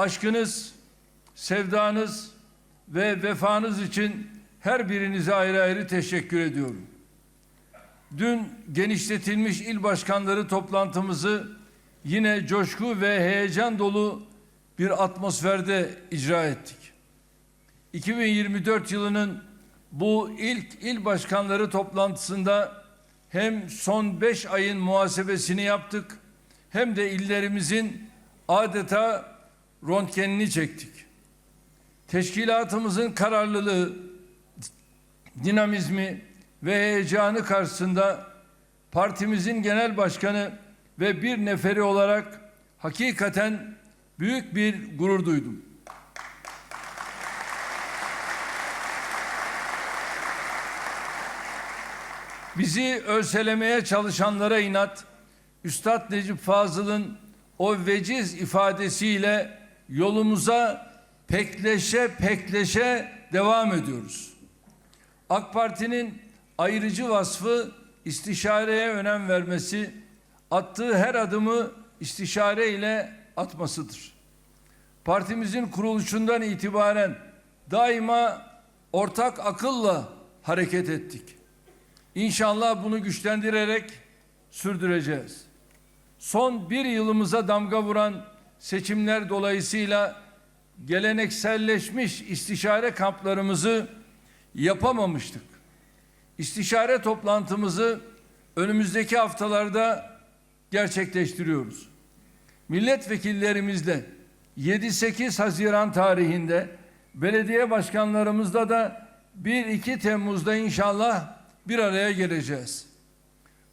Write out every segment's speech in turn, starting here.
aşkınız, sevdanız ve vefanız için her birinize ayrı ayrı teşekkür ediyorum. Dün genişletilmiş il başkanları toplantımızı yine coşku ve heyecan dolu bir atmosferde icra ettik. 2024 yılının bu ilk il başkanları toplantısında hem son beş ayın muhasebesini yaptık hem de illerimizin adeta röntgenini çektik. Teşkilatımızın kararlılığı, dinamizmi ve heyecanı karşısında partimizin genel başkanı ve bir neferi olarak hakikaten büyük bir gurur duydum. Bizi ölselemeye çalışanlara inat, Üstad Necip Fazıl'ın o veciz ifadesiyle yolumuza pekleşe pekleşe devam ediyoruz. AK Parti'nin ayrıcı vasfı istişareye önem vermesi, attığı her adımı istişare ile atmasıdır. Partimizin kuruluşundan itibaren daima ortak akılla hareket ettik. İnşallah bunu güçlendirerek sürdüreceğiz. Son bir yılımıza damga vuran seçimler dolayısıyla gelenekselleşmiş istişare kamplarımızı yapamamıştık. İstişare toplantımızı önümüzdeki haftalarda gerçekleştiriyoruz. Milletvekillerimizle 7-8 Haziran tarihinde belediye başkanlarımızla da 1-2 Temmuz'da inşallah bir araya geleceğiz.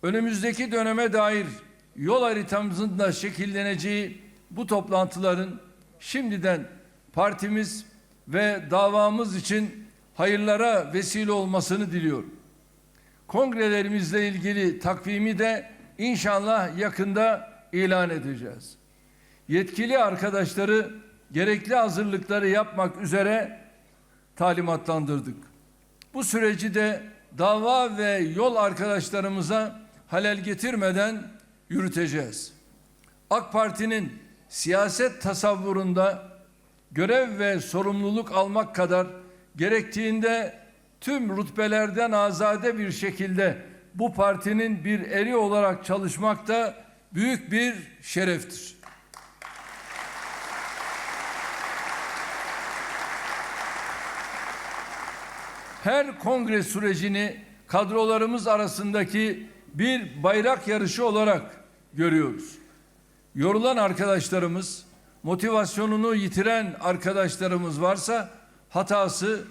Önümüzdeki döneme dair yol haritamızın da şekilleneceği bu toplantıların şimdiden partimiz ve davamız için hayırlara vesile olmasını diliyorum. Kongrelerimizle ilgili takvimi de inşallah yakında ilan edeceğiz. Yetkili arkadaşları gerekli hazırlıkları yapmak üzere talimatlandırdık. Bu süreci de dava ve yol arkadaşlarımıza halel getirmeden yürüteceğiz. AK Parti'nin siyaset tasavvurunda görev ve sorumluluk almak kadar gerektiğinde tüm rütbelerden azade bir şekilde bu partinin bir eri olarak çalışmak da büyük bir şereftir. her kongre sürecini kadrolarımız arasındaki bir bayrak yarışı olarak görüyoruz. Yorulan arkadaşlarımız, motivasyonunu yitiren arkadaşlarımız varsa hatası,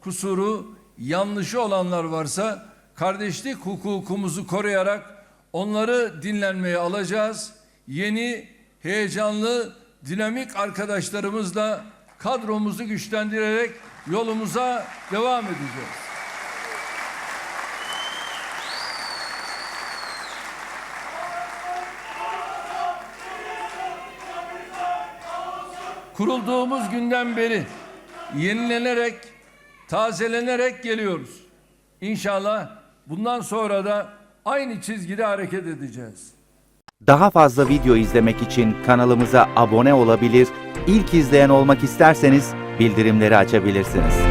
kusuru, yanlışı olanlar varsa kardeşlik hukukumuzu koruyarak onları dinlenmeye alacağız. Yeni, heyecanlı, dinamik arkadaşlarımızla kadromuzu güçlendirerek yolumuza devam edeceğiz. Kurulduğumuz günden beri yenilenerek, tazelenerek geliyoruz. İnşallah bundan sonra da aynı çizgide hareket edeceğiz. Daha fazla video izlemek için kanalımıza abone olabilir, ilk izleyen olmak isterseniz bildirimleri açabilirsiniz.